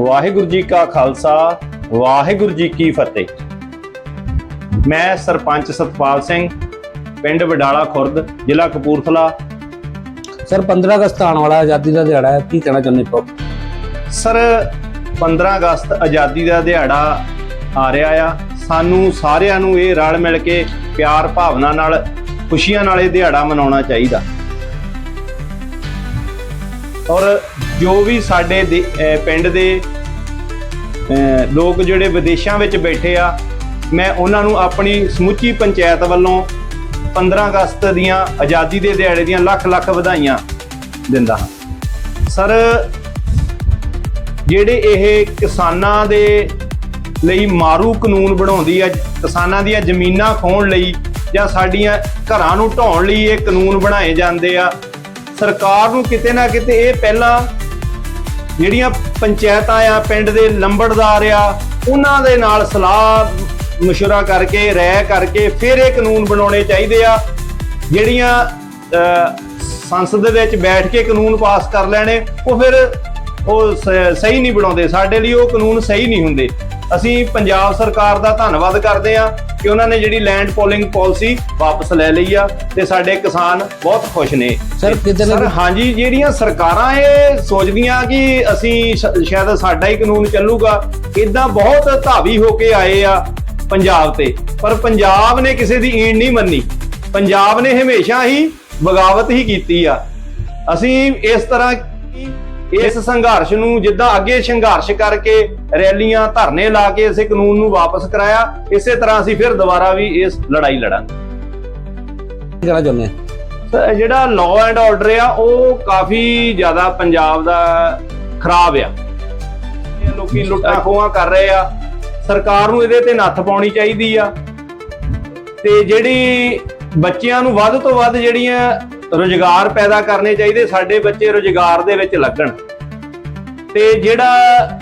ਵਾਹਿਗੁਰੂ ਜੀ ਕਾ ਖਾਲਸਾ ਵਾਹਿਗੁਰੂ ਜੀ ਕੀ ਫਤਿਹ। ਮੈਂ ਸਰਪੰਚ ਸਤਪਾਲ ਸਿੰਘ ਪਿੰਡ ਵਡਾਲਾ ਖੁਰਦ ਜ਼ਿਲ੍ਹਾ ਕਪੂਰਥਲਾ। ਸਰ 15 ਅਗਸਤ ਆਉਣ ਵਾਲਾ ਆਜ਼ਾਦੀ ਦਾ ਦਿਹਾੜਾ ਹੈ ਕੀ ਕਹਿਣਾ ਚਾਹੁੰਦੇ ਹੋ? ਸਰ 15 ਅਗਸਤ ਆਜ਼ਾਦੀ ਦਾ ਦਿਹਾੜਾ ਆ ਰਿਹਾ ਆ। ਸਾਨੂੰ ਸਾਰਿਆਂ ਨੂੰ ਇਹ ਰਲ ਮਿਲ ਕੇ ਪਿਆਰ ਭਾਵਨਾ ਨਾਲ ਖੁਸ਼ੀਆਂ ਨਾਲ ਇਹ ਦਿਹਾੜਾ ਮਨਾਉਣਾ ਚਾਹੀਦਾ। ਔਰ ਜੋ ਵੀ ਸਾਡੇ ਦੇ- ਪਿੰਡ ਦੇ ਲੋਕ ਜਿਹੜੇ ਵਿਦੇਸ਼ਾਂ ਵਿੱਚ ਬੈਠੇ ਆ, ਮੈਂ ਉਹਨਾਂ ਨੂੰ ਆਪਣੀ ਸਮੁੱਚੀ ਪੰਚਾਇਤ ਵੱਲੋਂ 15 ਅਗਸਤ ਦੀਆਂ ਆਜ਼ਾਦੀ ਦੇ ਦਿਹਾੜੇ ਦੀਆਂ ਲੱਖ ਲੱਖ ਵਧਾਈਆਂ ਦਿੰਦਾ ਹਾਂ। ਸਰ, ਜਿਹੜੇ ਇਹ ਕਿਸਾਨਾਂ ਦੇ ਲਈ ਮਾਰੂ ਕਾਨੂੰਨ ਬਣਾਉਂਦੀ ਆ, ਕਿਸਾਨਾਂ ਦੀਆਂ ਜ਼ਮੀਨਾਂ ਖੋਣ ਲਈ ਜਾਂ ਸਾਡੀਆਂ ਘਰਾਂ ਨੂੰ ਢਾਉਣ ਲਈ ਇਹ ਕਾਨੂੰਨ ਬਣਾਏ ਜਾਂਦੇ ਆ, ਸਰਕਾਰ ਨੂੰ ਕਿਤੇ ਨਾ ਕਿਤੇ ਇਹ ਪਹਿਲਾਂ ਜਿਹੜੀਆਂ ਪੰਚਾਇਤਾਂ ਆ ਪਿੰਡ ਦੇ ਲੰਬੜਦਾਰ ਆ, ਉਹਨਾਂ ਦੇ ਨਾਲ ਸਲਾਹ ਮਸ਼ਵਰਾ ਕਰਕੇ, ਰਾਇ ਕਰਕੇ ਫਿਰ ਇਹ ਕਾਨੂੰਨ ਬਣਾਉਣੇ ਚਾਹੀਦੇ ਆ। ਜਿਹੜੀਆਂ ਸੰਸਦ ਦੇ ਵਿੱਚ ਬੈਠ ਕੇ ਕਾਨੂੰਨ ਪਾਸ ਕਰ ਲੈਣੇ, ਉਹ ਫਿਰ ਉਹ ਸਹੀ ਨਹੀਂ ਬਣਾਉਂਦੇ। ਸਾਡੇ ਲਈ ਉਹ ਕਾਨੂੰਨ ਸਹੀ ਨਹੀਂ ਹੁੰਦੇ। ਅਸੀਂ ਪੰਜਾਬ ਸਰਕਾਰ ਦਾ ਧੰਨਵਾਦ ਕਰਦੇ ਆ ਕਿ ਉਹਨਾਂ ਨੇ ਜਿਹੜੀ ਲੈਂਡ ਪੋਲਿੰਗ ਪਾਲਿਸੀ ਵਾਪਸ ਲੈ ਲਈ ਆ ਤੇ ਸਾਡੇ ਕਿਸਾਨ ਬਹੁਤ ਖੁਸ਼ ਨੇ। ਸਰ, ਕਿਤੇ ਨਾ? ਹਾਂਜੀ ਜਿਹੜੀਆਂ ਸਰਕਾਰਾਂ ਇਹ ਸੋਚਦੀਆਂ ਕਿ ਅਸੀਂ ਸ਼ਾਇਦ ਸਾਡਾ ਹੀ ਕਾਨੂੰਨ ਚੱਲੂਗਾ ਇਦਾਂ ਬਹੁਤ ਧਾਵੀ ਹੋ ਕੇ ਆਏ ਆ ਪੰਜਾਬ ਤੇ। ਪਰ ਪੰਜਾਬ ਨੇ ਕਿਸੇ ਦੀ ਈਣ ਨਹੀਂ ਮੰਨੀ। ਪੰਜਾਬ ਨੇ ਹਮੇਸ਼ਾ ਹੀ ਬਗਾਵਤ ਹੀ ਕੀਤੀ ਆ। ਅਸੀਂ ਇਸ ਤਰ੍ਹਾਂ ਇਸ ਸੰਘਰਸ਼ ਨੂੰ ਜਿੱਦਾਂ ਅੱਗੇ ਸੰਘਰਸ਼ ਕਰਕੇ ਰੈਲੀਆਂ ਧਰਨੇ ਲਾ ਕੇ ਇਸੇ ਕਾਨੂੰਨ ਨੂੰ ਵਾਪਸ ਕਰਾਇਆ ਇਸੇ ਤਰ੍ਹਾਂ ਅਸੀਂ ਫਿਰ ਦੁਬਾਰਾ ਵੀ ਇਸ ਲੜਾਈ ਲੜਾਂਗੇ। ਚਾਹੁੰਦੇ ਹੋ? ਸਰ, ਜਿਹੜਾ ਲਾਅ ਐਂਡ ਆਰਡਰ ਆ ਉਹ ਕਾਫੀ ਜ਼ਿਆਦਾ ਪੰਜਾਬ ਦਾ ਖਰਾਬ ਆ। ਲੋਕੀ ਲੁੱਟਾਂ ਖੋਹਾਂ ਕਰ ਰਹੇ ਆ। ਸਰਕਾਰ ਨੂੰ ਇਹਦੇ ਤੇ ਨੱਥ ਪਾਉਣੀ ਚਾਹੀਦੀ ਆ। ਤੇ ਜਿਹੜੀ ਬੱਚਿਆਂ ਨੂੰ ਵੱਧ ਤੋਂ ਵੱਧ ਜਿਹੜੀਆਂ ਰੋਜ਼ਗਾਰ ਪੈਦਾ ਕਰਨੇ ਚਾਹੀਦੇ ਸਾਡੇ ਬੱਚੇ ਰੋਜ਼ਗਾਰ ਦੇ ਵਿੱਚ ਲੱਗਣ। ਤੇ ਜਿਹੜਾ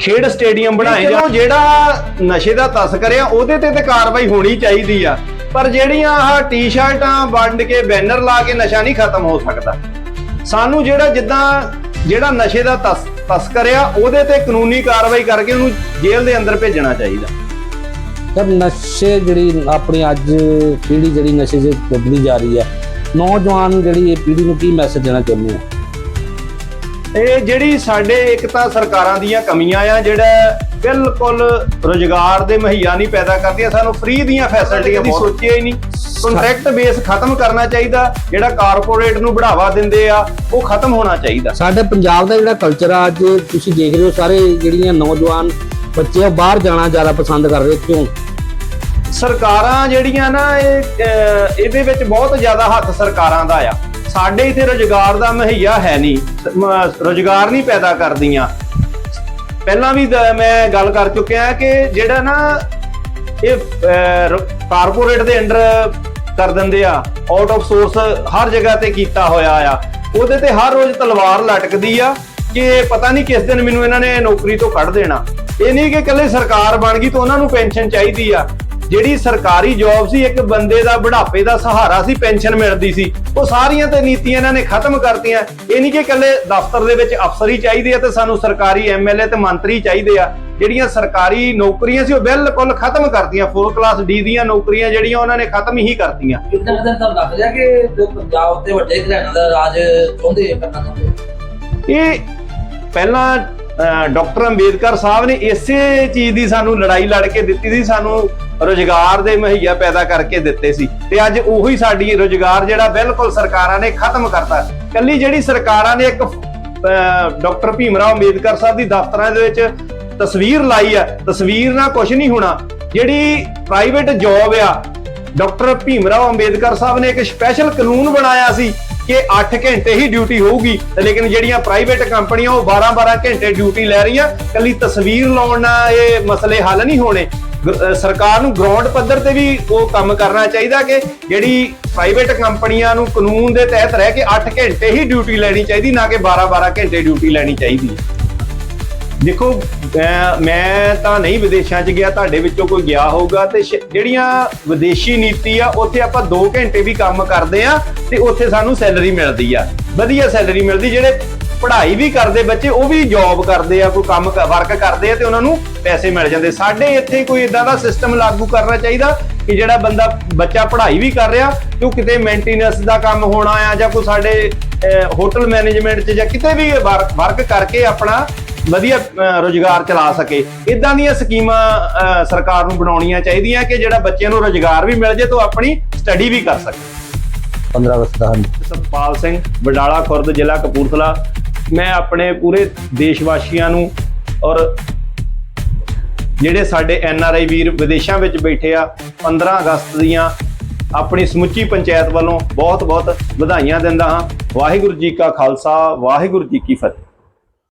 ਖੇਡ ਸਟੇਡੀਅਮ ਬਣਾਏ ਜਾਣ ਜਿਹੜਾ ਨਸ਼ੇ ਦਾ ਤਸਕਰ ਆ ਉਹਦੇ ਤੇ ਤੇ ਕਾਰਵਾਈ ਹੋਣੀ ਚਾਹੀਦੀ ਆ। ਪਰ ਜਿਹੜੀਆਂ ਆਹ ਟੀ-ਸ਼ਰਟਾਂ ਵੰਡ ਕੇ ਬੈਨਰ ਲਾ ਕੇ ਨਸ਼ਾ ਨਹੀਂ ਖਤਮ ਹੋ ਸਕਦਾ। ਸਾਨੂੰ ਜਿਹੜਾ ਜਿੱਦਾਂ ਜਿਹੜਾ ਨਸ਼ੇ ਦਾ ਤਸ ਤਸਕਰ ਆ ਉਹਦੇ ਤੇ ਕਾਨੂੰਨੀ ਕਾਰਵਾਈ ਕਰਕੇ ਉਹਨੂੰ ਜੇਲ੍ਹ ਦੇ ਅੰਦਰ ਭੇਜਣਾ ਚਾਹੀਦਾ। ਸਰ ਨਸ਼ੇ ਜਿਹੜੀ ਆਪਣੀ ਅੱਜ ਪੀੜ੍ਹੀ ਜਿਹੜੀ ਨਸ਼ੇ 'ਚ ਡੁੱਬਦੀ ਜਾ ਰਹੀ ਹੈ ਨੌਜਵਾਨ ਜਿਹੜੀ ਇਹ ਪੀੜ੍ਹੀ ਨੂੰ ਕੀ ਮੈਸੇਜ ਦੇਣਾ ਚਾਹੁੰਦੇ ਹੋ? ਇਹ ਜਿਹੜੀ ਸਾਡੇ ਇੱਕ ਤਾਂ ਸਰਕਾਰਾਂ ਦੀਆਂ ਕਮੀਆਂ ਆ ਜਿਹੜਾ ਬਿਲਕੁਲ ਰੋਜ਼ਗਾਰ ਦੇ ਮੁਹੱਈਆ ਨਹੀਂ ਪੈਦਾ ਕਰਦੀਆਂ ਸਾਨੂੰ ਫ੍ਰੀ ਦੀਆਂ ਫੈਸਿਲਿਟੀਆਂ ਦੀ ਸੋਚਿਆ ਹੀ ਨਹੀਂ। ਕੰਟਰੈਕਟ ਬੇਸ ਖਤਮ ਕਰਨਾ ਚਾਹੀਦਾ ਜਿਹੜਾ ਕਾਰਪੋਰੇਟ ਨੂੰ ਬੜਾਵਾ ਦਿੰਦੇ ਆ ਉਹ ਖਤਮ ਹੋਣਾ ਚਾਹੀਦਾ। ਸਾਡੇ ਪੰਜਾਬ ਦਾ ਜਿਹੜਾ ਕਲਚਰ ਆ ਅੱਜ ਤੁਸੀਂ ਦੇਖ ਰਹੇ ਹੋ ਸਾਰੇ ਜਿਹੜੀਆਂ ਨੌਜਵਾਨ ਬੱਚੇ ਆ ਬਾਹਰ ਜਾਣਾ ਜ਼ਿਆਦਾ ਪਸੰਦ ਕਰ ਰਹੇ ਕਿਉਂ? ਸਰਕਾਰਾਂ ਜਿਹੜੀਆਂ ਨਾ ਇਹ ਇਹਦੇ ਵਿੱਚ ਬਹੁਤ ਜ਼ਿਆਦਾ ਹੱਥ ਸਰਕਾਰਾਂ ਦਾ ਆ। ਸਾਡੇ ਇੱਥੇ ਰੋਜ਼ਗਾਰ ਦਾ ਮੁਹੱਈਆ ਹੈ ਨਹੀਂ। ਸ- ਰੋਜ਼ਗਾਰ ਨਹੀਂ ਪੈਦਾ ਕਰਦੀਆਂ। ਪਹਿਲਾਂ ਵੀ ਮੈਂ ਗੱਲ ਕਰ ਚੁੱਕਿਆ ਕਿ ਜਿਹੜਾ ਨਾ ਇਹ ਕਾਰਪੋਰੇਟ ਦੇ ਅੰਡਰ ਕਰ ਦਿੰਦੇ ਆ ਆਊਟ ਆਫ ਸੋਰਸ ਹਰ ਜਗ੍ਹਾ ਤੇ ਕੀਤਾ ਹੋਇਆ ਆ। ਉਹਦੇ ਤੇ ਹਰ ਰੋਜ਼ ਤਲਵਾਰ ਲਟਕਦੀ ਆ ਕਿ ਪਤਾ ਨਹੀਂ ਕਿਸ ਦਿਨ ਮੈਨੂੰ ਇਹਨਾਂ ਨੇ ਨੌਕਰੀ ਤੋਂ ਕੱਢ ਦੇਣਾ। ਇਹ ਨਹੀਂ ਕਿ ਇਕੱਲੇ ਸਰਕਾਰ ਬਣ ਗਈ ਤਾਂ ਉਹਨਾਂ ਨੂੰ ਪੈਨਸ਼ਨ ਚਾਹੀਦੀ ਆ। ਜਿਹੜੀ ਸਰਕਾਰੀ ਜੌਬ ਸੀ ਇੱਕ ਬੰਦੇ ਦਾ ਬੁਢਾਪੇ ਦਾ ਸਹਾਰਾ ਸੀ ਪੈਨਸ਼ਨ ਮਿਲਦੀ ਸੀ। ਉਹ ਸਾਰੀਆਂ ਤੇ ਨੀਤੀਆਂ ਇਹਨਾਂ ਨੇ ਖਤਮ ਕਰਤੀਆਂ। ਇਹ ਨਹੀਂ ਕਿ ਇਕੱਲੇ ਦਫ਼ਤਰ ਦੇ ਵਿੱਚ ਅਫਸਰ ਹੀ ਚਾਹੀਦੇ ਆ ਤੇ ਸਾਨੂੰ ਸਰਕਾਰੀ ਐਮਐਲਏ ਤੇ ਮੰਤਰੀ ਚਾਹੀਦੇ ਆ। ਜਿਹੜੀਆਂ ਸਰਕਾਰੀ ਨੌਕਰੀਆਂ ਸੀ ਉਹ ਬਿਲਕੁਲ ਖਤਮ ਕਰਤੀਆਂ। ਫੁੱਲ ਕਲਾਸ ਡੀ ਦੀਆਂ ਨੌਕਰੀਆਂ ਜਿਹੜੀਆਂ ਉਹਨਾਂ ਨੇ ਖਤਮ ਹੀ ਕਰਤੀਆਂ। ਕਿੰਨਾ ਕੁ ਦਿਨ ਤੁਹਾਨੂੰ ਲੱਗ ਰਿਹਾ ਕਿ ਜੋ ਪੰਜਾਬ ਦੇ ਵੱਡੇ ਘਰਾਣਿਆਂ ਦਾ ਰਾਜ ਚਾਹੁੰਦੇ ਕਰਨਾ ਚਾਹੁੰਦੇ ਇਹ ਪਹਿਲਾਂ ਡਾਕਟਰ ਅੰਬੇਦਕਰ ਸਾਹਿਬ ਨੇ ਇਸੇ ਚੀਜ਼ ਦੀ ਸਾਨੂੰ ਲੜਾਈ ਲੜ ਕੇ ਦਿੱਤੀ ਸੀ ਸਾਨੂੰ ਰੋਜ਼ਗਾਰ ਦੇ ਮੁਹੱਈਆ ਪੈਦਾ ਕਰਕੇ ਦਿੱਤੇ ਸੀ ਤੇ ਅੱਜ ਉਹੀ ਸਾਡੀ ਰੋਜ਼ਗਾਰ ਜਿਹੜਾ ਬਿਲਕੁਲ ਸਰਕਾਰਾਂ ਨੇ ਖਤਮ ਕਰਤਾ। ਕੱਲੀ ਜਿਹੜੀ ਸਰਕਾਰਾਂ ਨੇ ਇੱਕ ਅਹ, ਡਾਕਟਰ ਭੀਮਰਾਓ ਅੰਬੇਦਕਰ ਸਾਹਿਬ ਦੀ ਦਫ਼ਤਰਾਂ ਦੇ ਵਿੱਚ ਤਸਵੀਰ ਲਾਈ ਆ ਤਸਵੀਰ ਨਾਲ ਕੁਝ ਨਹੀਂ ਹੋਣਾ। ਜਿਹੜੀ ਪ੍ਰਾਈਵੇਟ ਜੌਬ ਆ ਡਾਕਟਰ ਭੀਮਰਾਓ ਅੰਬੇਦਕਰ ਸਾਹਿਬ ਨੇ ਇੱਕ ਸਪੈਸ਼ਲ ਕਾਨੂੰਨ ਬਣਾਇਆ ਸੀ ਕਿ 8 ਘੰਟੇ ਹੀ ਡਿਊਟੀ ਹੋਊਗੀ ਲੇਕਿਨ ਜਿਹੜੀਆਂ ਪ੍ਰਾਈਵੇਟ ਕੰਪਨੀਆਂ ਉਹ 12-12 ਘੰਟੇ ਡਿਊਟੀ ਲੈ ਰਹੀਆਂ। ਕੱਲੀ ਤਸਵੀਰ ਲਾਉਣ ਨਾਲ ਇਹ ਮਸਲੇ ਹੱਲ ਨਹੀਂ ਹੋਣੇ। ਸਰਕਾਰ ਨੂੰ ਗਰਾਊਂਡ ਪੱਧਰ ਤੇ ਵੀ ਉਹ ਕੰਮ ਕਰਨਾ ਚਾਹੀਦਾ ਕਿ ਜਿਹੜੀ ਪ੍ਰਾਈਵੇਟ ਕੰਪਨੀਆਂ ਨੂੰ ਕਾਨੂੰਨ ਦੇ ਤਹਿਤ ਰਹਿ ਕੇ 8 ਘੰਟੇ ਹੀ ਡਿਊਟੀ ਲੈਣੀ ਚਾਹੀਦੀ, ਨਾ ਕਿ 12-12 ਘੰਟੇ ਡਿਊਟੀ ਲੈਣੀ ਚਾਹੀਦੀ। ਹੈ ਦੇਖੋ ਮੈਂ- ਤਾਂ ਨਹੀਂ ਵਿਦੇਸ਼ਾਂ 'ਚ ਗਿਆ, ਤੁਹਾਡੇ ਵਿੱਚੋਂ ਕੋਈ ਗਿਆ ਹੋਊਗਾ ਤੇ ਜਿਹੜੀਆਂ ਵਿਦੇਸ਼ੀ ਨੀਤੀ ਆ, ਉੱਥੇ ਆਪਾਂ 2 ਘੰਟੇ ਵੀ ਕੰਮ ਕਰਦੇ ਆ ਤੇ ਉੱਥੇ ਸਾਨੂੰ ਸੈਲਰੀ ਮਿਲਦੀ ਆ। ਵਧੀਆ ਸੈਲਰੀ ਮਿਲਦੀ, ਜਿਹੜੇ ਪੜ੍ਹਾਈ ਵੀ ਕਰਦੇ ਬੱਚੇ, ਉਹ ਵੀ ਜੌਬ ਕਰਦੇ ਆ, ਕੋਈ ਕੰਮ ਵਰਕ ਕਰਦੇ ਆ ਤੇ ਉਹਨਾਂ ਨੂੰ ਪੈਸੇ ਮਿਲ ਜਾਂਦੇ। ਸਾਡੇ ਇੱਥੇ ਕੋਈ ਇਦਾਂ ਦਾ ਸਿਸਟਮ ਲਾਗੂ ਕਰਨਾ ਚਾਹੀਦਾ ਕਿ ਜਿਹੜਾ ਬੰਦਾ ਬੱਚਾ ਪੜ੍ਹਾਈ ਵੀ ਕਰ ਰਿਹਾ, ਤੇ ਉਹ ਕਿਤੇ ਮੇਨਟੇਨੈਂਸ ਦਾ ਕੰਮ ਹੋਣਾ ਆ ਜਾਂ ਕੋਈ ਸਾਡੇ ਹੋਟਲ ਮੈਨੇਜਮੈਂਟ 'ਚ ਜਾਂ ਕਿਤੇ ਵੀ ਵਰਕ ਕਰਕੇ ਆਪਣਾ ਵਧੀਆ ਰੁਜ਼ਗਾਰ ਚਲਾ ਸਕੇ। ਇਦਾਂ ਦੀਆਂ ਸਕੀਮਾਂ ਸਰਕਾਰ ਨੂੰ ਬਣਾਉਣੀਆਂ ਚਾਹੀਦੀਆਂ ਕਿ ਜਿਹੜਾ ਬੱਚਿਆਂ ਨੂੰ ਰੁਜ਼ਗਾਰ ਵੀ ਮਿਲ ਜੇ ਤੇ ਆਪਣੀ ਸਟੱਡੀ ਵੀ ਕਰ ਸਕੇ। 15 ਅਗਸਤ ਦਾ ਸਤਪਾਲ ਸਿੰਘ ਬਡਾਲਾ ਖੁਰਦ ਜ਼ਿਲ੍ਹਾ ਕਪੂਰਥਲਾ। ਮੈਂ ਆਪਣੇ ਪੂਰੇ ਦੇਸ਼ ਵਾਸੀਆਂ ਨੂੰ ਔਰ ਜਿਹੜੇ ਸਾਡੇ ਐਨ ਆਰ ਆਈ ਵੀਰ ਵਿਦੇਸ਼ਾਂ ਵਿੱਚ ਬੈਠੇ ਆ 15 ਅਗਸਤ ਦੀਆਂ ਆਪਣੀ ਸਮੁੱਚੀ ਪੰਚਾਇਤ ਵੱਲੋਂ ਬਹੁਤ ਬਹੁਤ ਵਧਾਈਆਂ ਦਿੰਦਾ ਹਾਂ। ਵਾਹਿਗੁਰੂ ਜੀ ਕਾ ਖਾਲਸਾ ਵਾਹਿਗੁਰੂ ਜੀ ਕੀ ਫਤਿਹ।